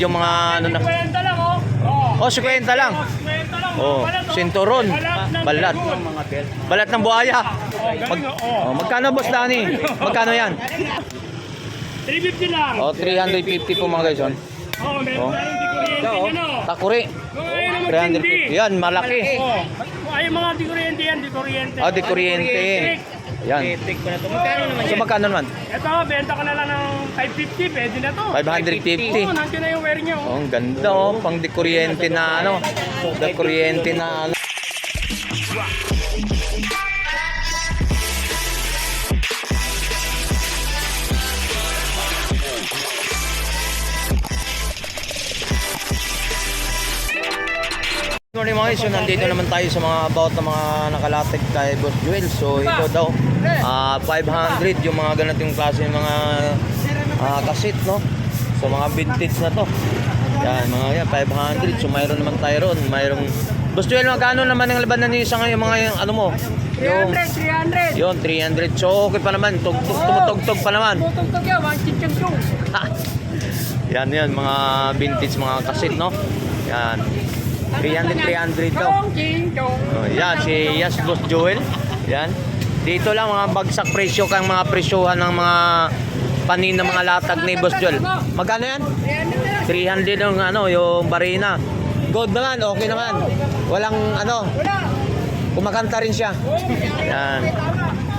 yung mga ano na. 50 lang, oh. Oh. Oh, 50 lang. 50 lang, Oh, Balat, oh. sinturon. Balat ng Balat. ng buhaya. Oh, galing, oh. Oh, magkano boss Dani? Magkano yan? 350 lang. Oh, 350 po mga guys. Oh. Oh, meron Oh. oh. Takuri. Oh, ayun ang matindi. 350. Yan, malaki. Oh. Ay, mga di kuryente yan, di kuryente. Ah, di kuryente. Yan. Electric pa na to. Magkano naman So yan? magkano naman? Ito, benta ko na lang ng 550, pwede na to. 550. Oo, nandiyan na yung wire niyo. Oh, ang ganda oh, pang dekuryente na ano. Dekuryente na ano. Morning mga guys, so nandito naman tayo sa mga about ng mga nakalatag kay Boss Joel. So ito daw, ah 500 yung mga ganitong klase ng mga ah, kasit, no? So mga vintage na to. Yan, mga yan, 500. So mayroon naman tayo ron. Mayroong... Boss Joel, magkano naman ang labanan niyo sa ngayon mga yung, ano mo? Yung, 300, 300. yun, 300. So okay pa naman. Tug, tug, tumutugtog pa naman. Tutugtog yan, one. Ha! Yan yan, mga vintage, mga kasit, no? Yan. 300, 300 daw. Oh, yan, si Yes Boss Joel. Yan. Dito lang mga bagsak presyo kang mga presyuhan ng mga panin ng mga latag ni Boss Joel. Magkano yan? 300 yung ano, yung barina. Good naman, okay naman. Walang ano, kumakanta rin siya. Yan.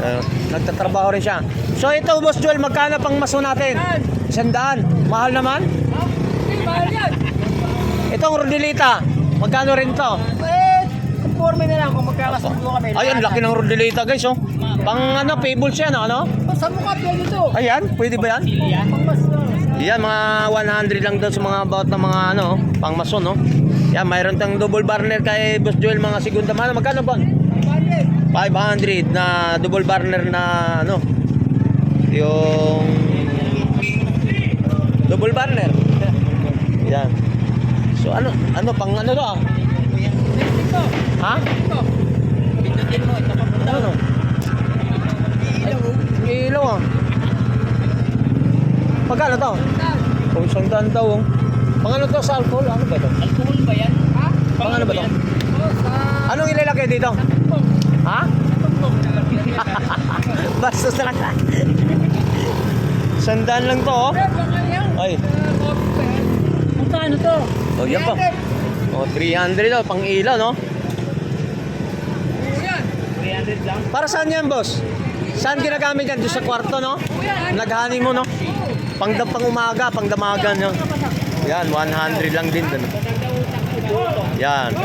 Uh, nagtatrabaho rin siya. So ito Boss Joel, magkano pang maso natin? Sandaan. Mahal naman? Itong Rodilita, magkano rin to? Eh, conforme na lang kung magkakasundo kami. Ay, ang laki ng Rodilita guys, oh. Pang ano, fables yan, ano? Sa mukha, pwede to. Ayan, pwede ba yan? Pangmas Yan, mga 100 lang daw sa mga about na mga ano, pang mason, no? Yan, mayroon tang double burner kay Boss Joel, mga segunda mano. Magkano ba? 500 na double burner na ano, yung double burner. Yan. Ano, ano pang ano to? ah? Ha? Pindutin mo. Ito pa po. Ano? Ay, ilaw ah. Pagkano to? Kung isang daan daw. oh. Pang ano to sa alcohol? Ano ba to? Alcohol ba yan? Pang ano ba to? Anong ilalagay dito? Ha? Bastos na lang. Sandaan lang to oh. Ay. Magkano to? Oh, yan pa. Oh, 300 daw. Pang ilaw, no? 300 lang. Para saan yan, boss? Saan ginagamit yan? Doon sa kwarto, no? Naghani mo, no? Pang, pang umaga, pang damagan, no? Yan, 100 lang din dun. Yan.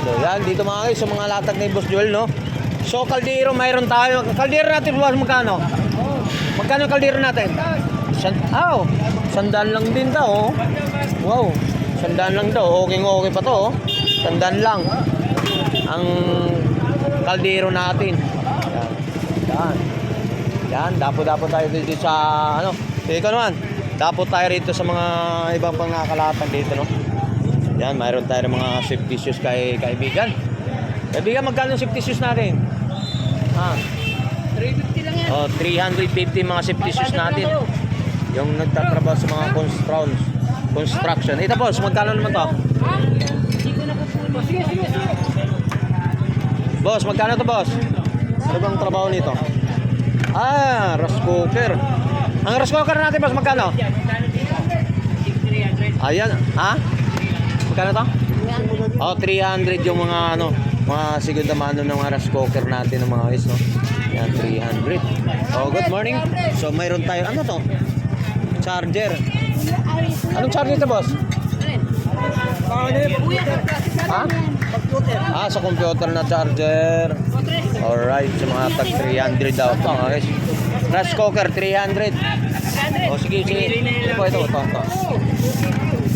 So, yan, dito mga guys, sa mga latag ni Boss Joel, no? So, kaldero, mayroon tayo. Kaldero natin, boss, magkano? Magkano kaldero natin? San, oh, sandaan lang din daw, oh. Wow, sandaan lang daw. Okay, okay pa to, oh. Sandaan lang. Ang kaldero natin. Yan. Yan. Yan, dapo-dapo tayo dito sa, ano, ikaw naman. Dapo tayo rito sa mga ibang pangakalatan dito, no? Yan, mayroon tayo ng mga safety shoes kay kaibigan. Kaibigan, magkano yung safety shoes natin? Ha? 350 lang yan. Oh, 350 mga safety shoes natin. Yung nagtatrabaho sa mga construction. Construction. Ito boss, magkano naman to? Boss, magkano to boss? Ano bang trabaho nito? Ah, rice cooker. Ang rice cooker natin boss, magkano? Ayan, ha? Magkano to? Oh, 300 yung mga ano, mga segunda mano ng mga rice cooker natin ng mga guys, no? Yan, 300. Oh, good morning. So, mayroon tayo, ano to? Charger. Anong charger to, boss? Ha? Ah, sa computer na charger. Alright, sa mga tag 300 daw ito, mga guys. Rice cooker, 300. Oh, sige, sige. Ito ito, ito, ito.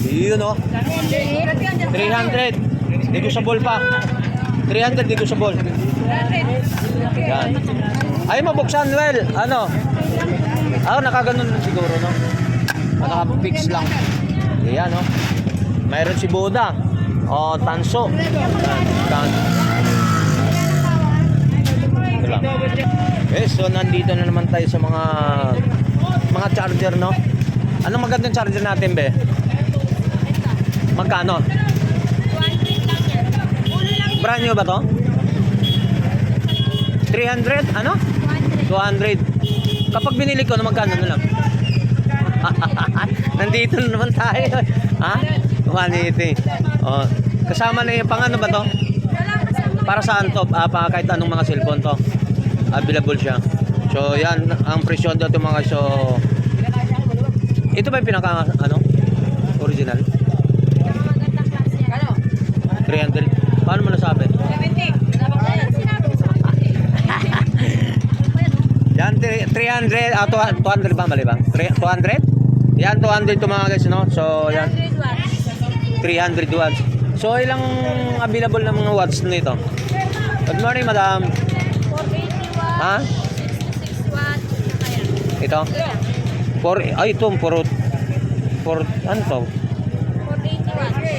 Yun, oh. 300. Di ko sa ball pa. 300, di ko sa ball. Yan. Ay, mabuksan, well. Ano? Ah, nakaganon siguro, no? Naka-fix lang. Yan, no? Mayroon si Buda. Oh, tanso. Tan- lang. Okay, so nandito na naman tayo sa mga mga charger, no? Anong magandang charger natin, be? Magkano? Brand new ba to? 300? Ano? 200. Kapag binili ko, na magkano na lang? Nandito na naman tayo. Ha? 180. Oh, kasama na yung pang ano ba to? Para saan to? Ah, pa kahit anong mga cellphone to. Available siya. So, yan ang presyo dito mga so Ito ba yung pinaka ano? Original? 300. Paano mo nasabi? Yan, 300, ah, 200 ba, mali ba? 200? Yan, 200 to mga guys, no? So, yan, 300 watts. So, ilang available na mga watts nito? Good morning, madam. Ha? Ito? For, ay, ito, for, for, ano to?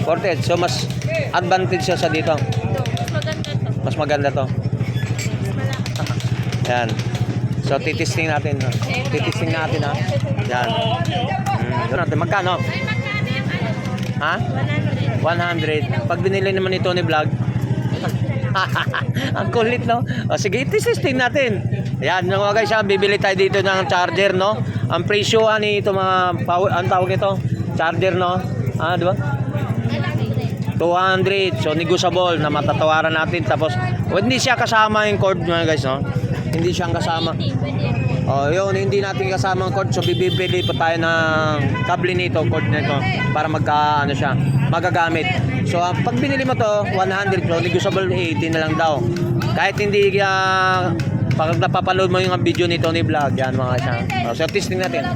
48. So, mas advantage siya sa dito. Mas maganda to. Yan. So, titisting natin. Titisting natin, ha? Yan. Natin. Magkano? Ha? 100. Pag binili naman ito ni Vlog, ang kulit, no? O, sige, itisting natin. Yan, mga guys, ha, bibili tayo dito ng charger, no? Ang presyo, ani ito mga, power, ang tawag ito, charger, no? Ah, di ba? 200. So, negotiable na matatawaran natin. Tapos, hindi siya kasama yung cord, mga guys, no? Hindi siyang kasama. Oh, yun, hindi natin kasama ang cord. So, bibili pa tayo ng kable nito, cord nito, para magka, ano siya, magagamit. So, ah, pag binili mo to, 100, so, negotiable 80 na lang daw. Kahit hindi, uh, pag napapaload mo yung video nito ni vlog, yan mga siya. Oh, so, testing natin.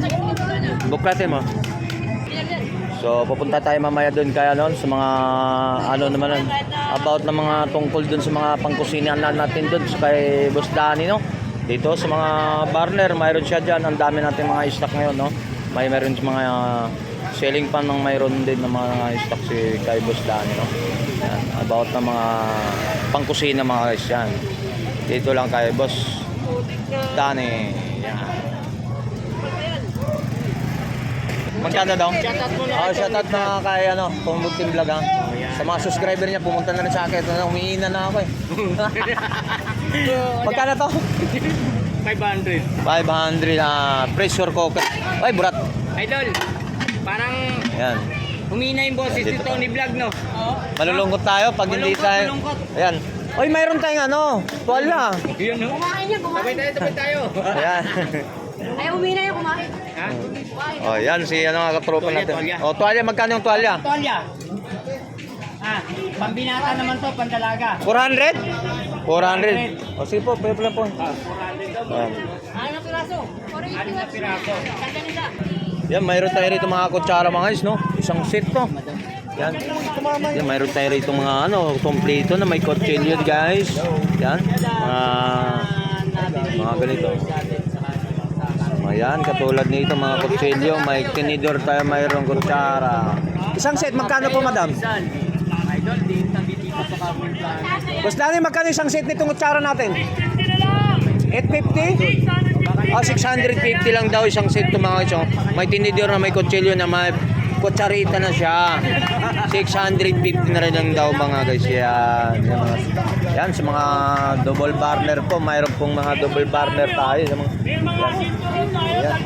Buklatin mo. So, pupunta tayo mamaya doon kaya noon sa mga ano naman about na mga tungkol doon sa mga pangkusina na natin doon sa kay Boss Danny, no? Dito sa mga barner, mayroon siya diyan. Ang dami natin mga stock ngayon, no? May sa mga selling pan ng mayroon din ng mga stock si kay Boss Danny, no? Yan, about na mga pangkusina mga guys yan. Dito lang kay Boss Danny. Yan. Magkano daw? Oh, shoutout na kay ano, Team Vlog ha. Sa mga subscriber niya, pumunta na rin sa akin. Ano, Umiina na ako eh. Magkano to? 500. 500 ah, pressure cooker. Ay, burat. Idol, parang Ayan. humina yung boses Dito ni Tony Vlog, no? Oo. Malulungkot tayo pag hindi Malungkot, tayo. malungkot. Ayan. Oy, mayroon tayong ano, tuwalya. Yun, no? Kumain niya, kumain. tayo, sabay tayo. Ayan. Ay, umina niya, kumain. Ha? oh, yan si ano nga katropa Tuwalya, natin. tuwalya. Oh, tuwalya, magkano yung tuwalya? Tolya. Ah, pambinata naman to, pandalaga. 400? 400. O sige po, pwede pala po. Ah, 400 daw. Ayan. Ano piraso? Anim na piraso. Ganda nila. Yan, mayroon tayo rito mga kutsara mga guys, no? Isang set to. Yan. Yan, mayroon tayo rito mga ano, kompleto na may kutsilyo guys. Yan. Mga, mga ganito. Ayan, katulad nito mga kutsilyo, may tinidor tayo, mayroong kutsara. Isang set, magkano po madam? Idol, dito Boss Danny, magkano isang set nitong kutsara natin? 850? Ah, 650 lang daw isang set to mga guys. oh. May tinidor na may kutsilyo na may kutsarita na siya. 650 na rin lang daw mga guys. Yan. Yan, sa mga double burner po. Mayroon pong mga double burner tayo. Sa mga, yan.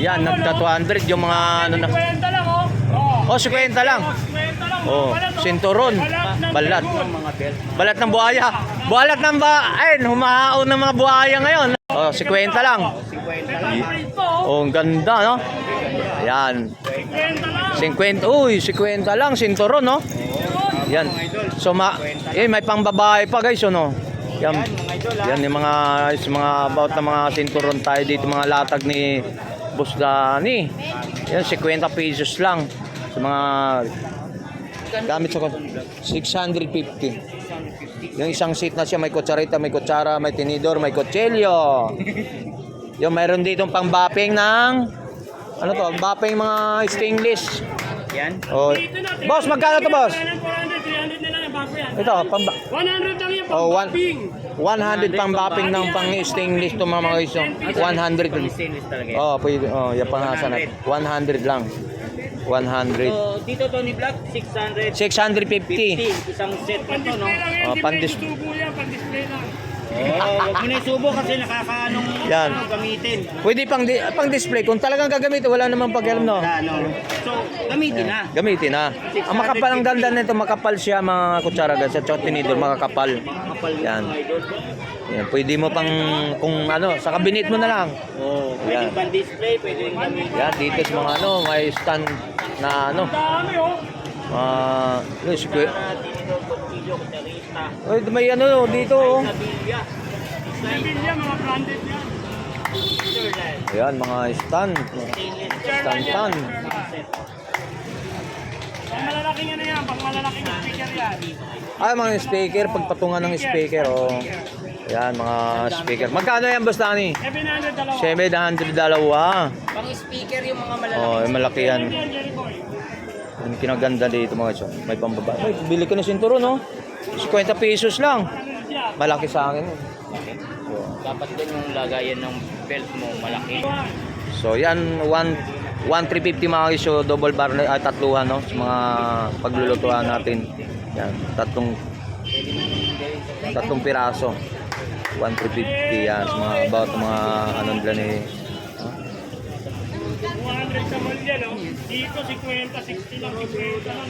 Yan. Nagka 200 yung mga ano na. Oh, 50 lang. Oh, sinturon. Balat. Mga belt. Balat ng buhaya. Balat ng ba... Ayun, humahaon ng mga buhaya ngayon. Oh, 50 lang. 50 lang. Oh, ang ganda, no? Ayan. 50. Uy, 50 lang. Sinturon, no? Yan. So, ma... Eh, may pangbabae pa, guys, ano? Yan. Yan yung mga, yung mga about na mga sinturon tayo dito, mga latag ni Boss Dani. Yan, 50 pesos lang. Sa mga gamit sa 650. Yung isang seat na siya, may kutsarita, may kutsara, may tinidor, may kutsilyo. Yung mayroon dito pang bapping ng ano to, bapping mga stainless. Yan. Oh. Boss, magkano to, boss? 400, 300 na lang yung bago yan. Ito, pang 100 lang yung Oh, one, pang-bapping. 100 pang bapping ng pang stainless to mga guys. oh. 100. Stainless talaga. Oh, pwede. Oh, yan pang nasa natin. 100 lang. 100. So, dito Tony Black, 600. 650. Isang set na to, no? Oh, pandis Oo, huwag mo na isubo kasi nakakaanong Yan. ano, gamitin. Pwede pang di- pang display kung talagang gagamitin wala namang pakialam no. Wala, no? So, gamitin na. Gamitin na. Ang makapal ang ganda nito, makapal siya mga kutsara guys. At saka tinidor, makakapal. Kapal Yan. mga idol. Yan, pwede mo pang kung ano, sa kabinet mo na lang. Oo, Yan. pwede pang display, pwede rin gamitin. Yan, dito sa mga ano, may stand na ano. Ah, square. Para kutsarista, Oy, may ano dito. oh. Ayan, mga stand. Stand stand. Pang malalaking ano yan, pang malalaking speaker yan. Ay, mga speaker, pagpatungan ng speaker. Oh. Ayan, mga speaker. Magkano yan, Boss Danny? 700 dalawa. 700 dalawa. Pang speaker yung mga malalaki. Oh, yung malaki yan. Yung kinaganda dito mga chong. May pambaba. Ay, bili ko na sinturo, no? 50 pesos lang. Malaki sa akin. eh. So, Dapat din yung lagayan ng belt mo malaki. So yan, 1 1,350 mga guys, so double bar ay tatluhan no sa mga paglulutuan natin. Yan, tatlong tatlong piraso. 1,350 yan sa mga about mga ano nila ni 200 sa yan, oh. Dito, 50, 60 lang, 50 lang.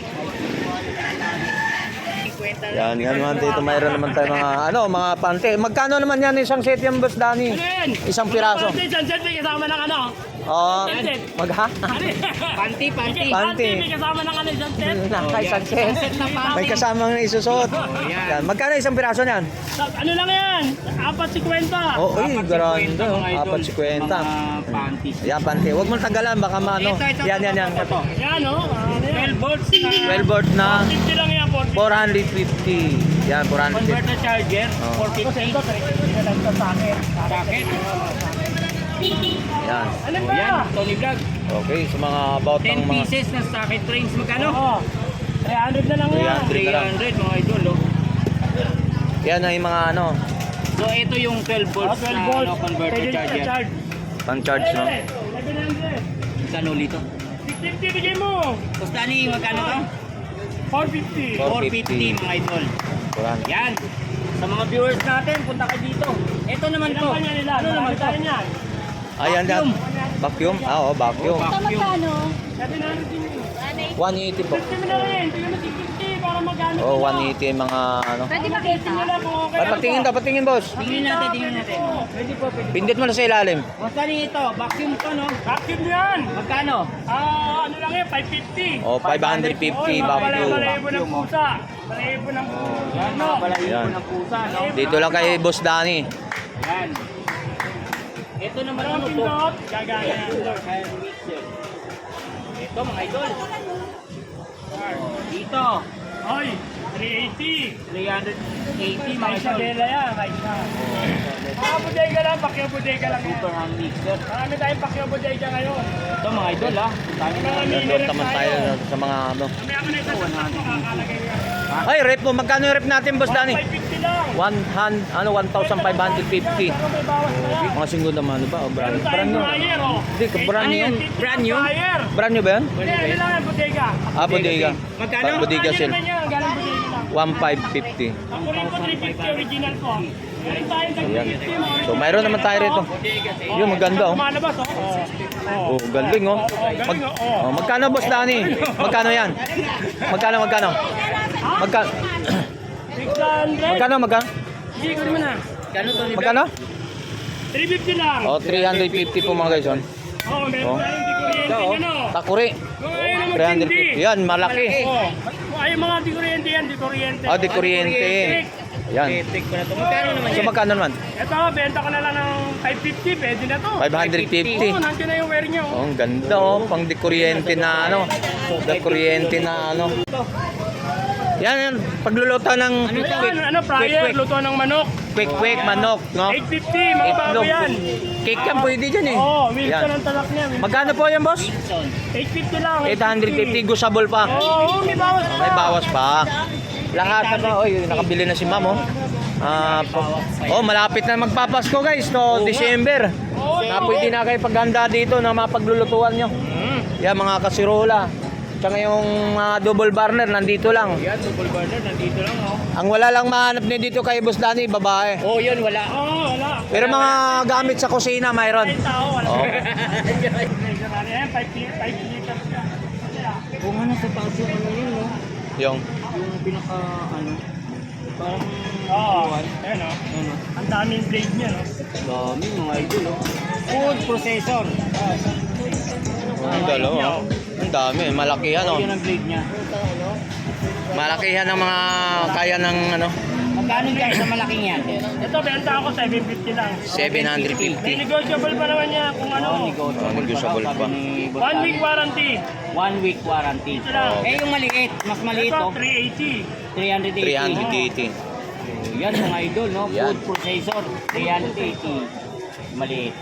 Yan, yan naman dito mayroon naman tayo mga ano, mga pante. Magkano naman yan isang set yan, Boss Danny? Ano yan? Isang piraso. Panty, sunset, may kasama ng ano? Oh, mag ha? Ano yan? Panty, panty. Panty, may kasama ng ano, sunset? Nakay isang set. May kasamang isusot. Yan, magkano isang piraso niyan? Ano lang yan? Apat si kwenta. Oh, Apat ganda. mga idol. Apat si kwenta. Mga panties. Yan, pante. Huwag mong tagalan, baka maano. Yan, yan, yan. Yan, oh. Ano yan? 12 volts na 12 volt na 50 lang yan, 40. 450. Yan, 450. converter charger, Oh. 450 socket. Yan. Ano Oh, ba? yan, Tony Vlog. Okay, sa mga about 10 ng mga... pieces na socket range magkano? Oo. 300 na lang yan. 300 na lang. 300 mga idol, oh. Yan ay mga ano, So ito yung 12 Oh, volts 12 na volts. ano, converter Pwede charger. charge. pang charge, no? 700. Magkano lito? 650 bigay mo. Dani, magkano to? 450. 450 mga idol. 400. Yan. Sa mga viewers natin, punta ka dito. Ito naman to. Ano naman tayo niyan? Ayan, yan. Vacuum. Ah, oh, vacuum. Vacuum. 700 din yun. 180 po. 50 mo na rin. Tingnan mo 650 para magano. Oh, 180 yung mga ano. Pwede kung okay Ay, patingin daw, patingin, boss. Tingnan natin, tingnan natin. Pwede po, pwede. Pindit mo na sa ilalim. Dani, ito, vacuum to, no? Vacuum yan. Magkano? Ah, ano lang yan, 550. Oh, 550 Oy, vacuum. Balahibo ng pusa. Balahibo ng pusa. Ano? Yan. ng pusa, no? Dito lang kay Boss Danny. Yan. Ito naman Ano ang to? pindot? Gagana yan. Ito mga idol. Dito, Hoy, 380. 380 mga idol. Isabela yan, may isa. Mga bodega lang, pakyo bodega lang yan. Super hand mixer. Marami tayong pakyo bodega ngayon. Ito mga idol ha. Mga mini Doon rep naman tayo sa mga ano. Kami ako na isa sa makakalagay yan. Ay, rep mo. Magkano yung rep natin, Boss Danny? 550 lang. One hand, ano, 1,550. Pero may bawas na yan. Mga singgo naman, ano ba? O, brand, Meron brand tayong new. oh. Hindi, brand new. Yan? Brand new? Brand new ba yan? Hindi, ano lang yan, bodega. Ah, bodega. Magkano? Ba- Bodega sale. naman yan, galing bodega lang. 1,550. Ako rin po 350 original po. Meron tayong tag Ayan. 350 mo. So, mayroon naman tayo rito. Yun, maganda, oh. Lumalabas, oh. Oh. Oh, galing, oh. Mag, oh, magkano, Boss Danny? Magkano yan? Magkano, magkano? Magkano? 600. Magkano, magkano? Sige, kunin mo na. Kano to ni Magkano? 350 lang. Oh, 350 po mga guys. oh. Oh, meron Oh. tayong di kuryente Ito, oh. ano. Takuri. Oh, ayun ang matindi. 350. Yan, malaki. Oh. Ay, mga di kuryente yan, di kuryente. Oh, di kuryente. Yan. Electric pa na to. Magkano naman So, yan? magkano naman? Ito, benta ko na lang ng 550, pwede na to. 550. Oh, nandiyan na yung wear niyo. Oh, ang ganda oh, pang dekuryente na ano. Dekuryente na ano. Yan, yan. Pagluluto ng Ano quick, yan? Ano, quick, fryer, quick, luto ng manok. quick, quick, manok, no? 850, mga bago Itlog. yan. Cake yan pwede dyan eh. Oo, oh, Wilson Yan. ang talak niya. Wilson. Magkano po yan, boss? 850 lang. 850, gusable pa. Oo, oh, may bawas pa. May bawas pa. Lahat na ba? Oy, nakabili na si ma'am, oh. Ah, pa- oh, malapit na magpapasko guys, no, December. Na pwede na kayo paghanda dito na mapaglulutuan nyo. Yan, mga kasirola. Tsaka yung mga double burner, nandito lang. Yan, double burner, nandito lang oh. Ang wala lang mahanap niyo dito kay Boss Danny, babae. Oh, yun, wala. Oh, wala. Pero mga gamit sa kusina, mayroon. Ay, tao, wala. Oh. Ayan, 5 liters ka. Kung ano sa taas yung ano yun, no? Yung, Yung pinaka, ano, parang, Oo, buwan. ayan o. Ano, Ang daming blade niya, no? dami mga idol, oh. Food processor. ang dalawa. Dami, malakihan oh. Yun ang blade niya. Malakihan ng mga kaya ng ano, Magkano guys sa malaking yan? Ito, benta ako 750 lang. 750. May negotiable pa naman niya kung ano. Oh, negotiable, Oh, pa. One week warranty. One week warranty. Ito lang. Eh, yung maliit, mas maliit, Ito, oh. 380. 380. 380. Yan mga idol, no? Yan. Food processor, 380. Maliit.